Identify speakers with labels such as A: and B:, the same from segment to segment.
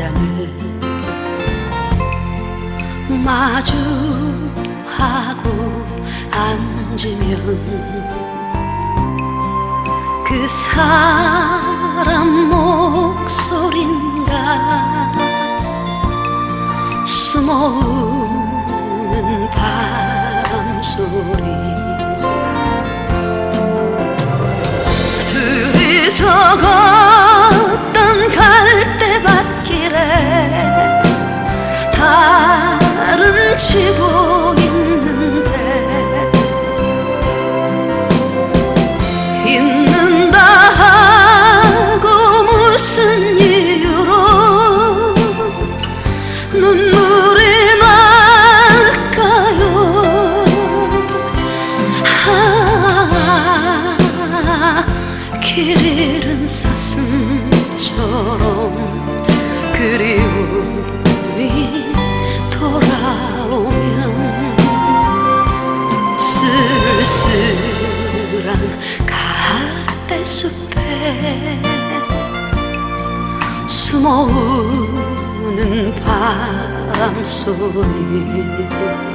A: 잔잔을 마주하고 앉으면 그 사람 목소린가? 숨어오는 바람 소리 지고 있는데 있는다 하고 무슨 이유로 눈물이 날까요? 아, 길 잃은 사슴 숨어오는 바람 소리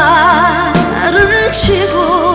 A: 달은 지고